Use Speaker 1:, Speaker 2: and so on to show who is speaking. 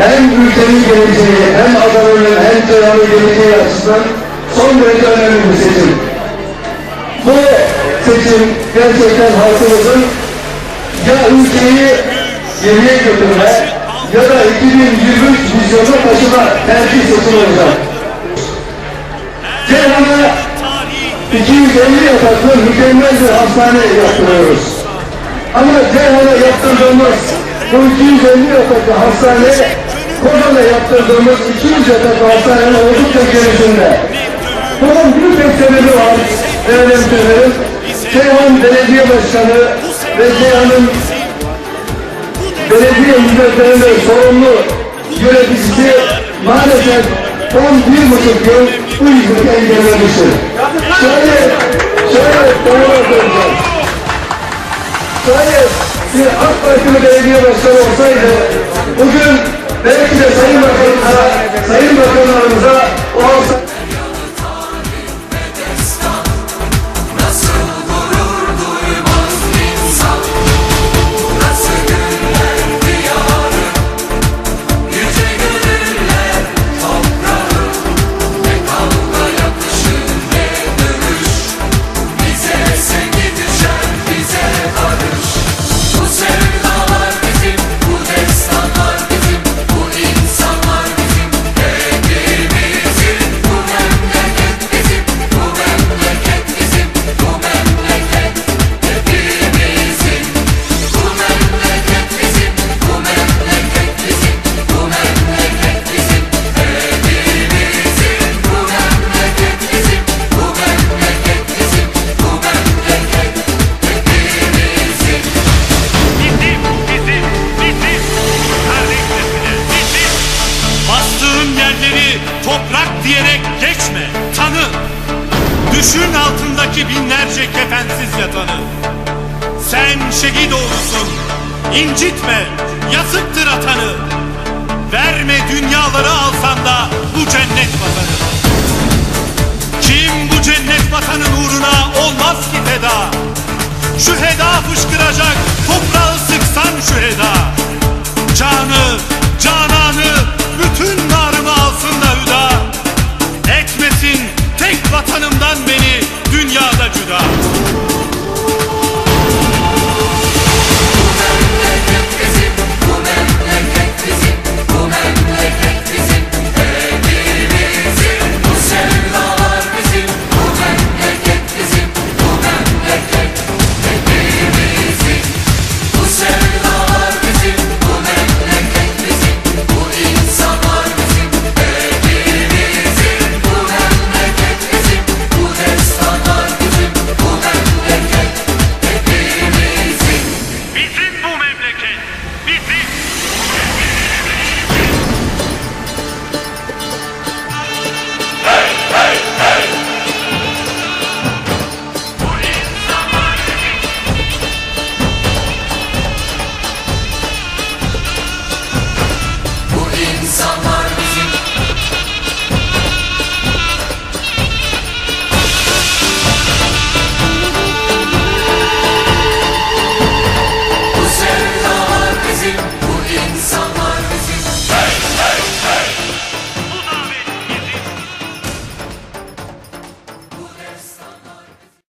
Speaker 1: hem ülkenin geleceği, hem Adana'nın hem Ceyhan'ın geleceği açısından son derece önemli bir seçim. Bu seçim gerçekten halkımızın ya ülkeyi geriye götürme ya da 2023 vizyonu taşıma tercih seçimi olacak. Ceyhan'a 250 yataklı mükemmel bir hastane yaptırıyoruz. Ama Ceyhan'a yaptırdığımız bu 250 yataklı hastane Kozan'a yaptırdığımız 200 yataklı hastanenin oldukça gerisinde. Bunun bir tek sebebi var değerli hemşehrilerim. Ceyhan Belediye Başkanı ve Ceyhan'ın belediye hizmetlerinde sorumlu yöneticisi maalesef son bir buçuk yıl bu hizmeti engellemiştir. Şöyle, şöyle doğru söyleyeceğim. Şayet bir AK Partili belediye başkanı olsaydı bugün
Speaker 2: Thank you, Sayyidah. Sayyidah. Yerleri toprak diyerek geçme, tanı. Düşün altındaki binlerce kefensiz yatanı. Sen şehit oğlusun, incitme, yazıktır atanı. Verme dünyaları alsan da bu cennet vatanı. Kim bu cennet vatanın uğruna olmaz ki feda? Şu heda fışkıracak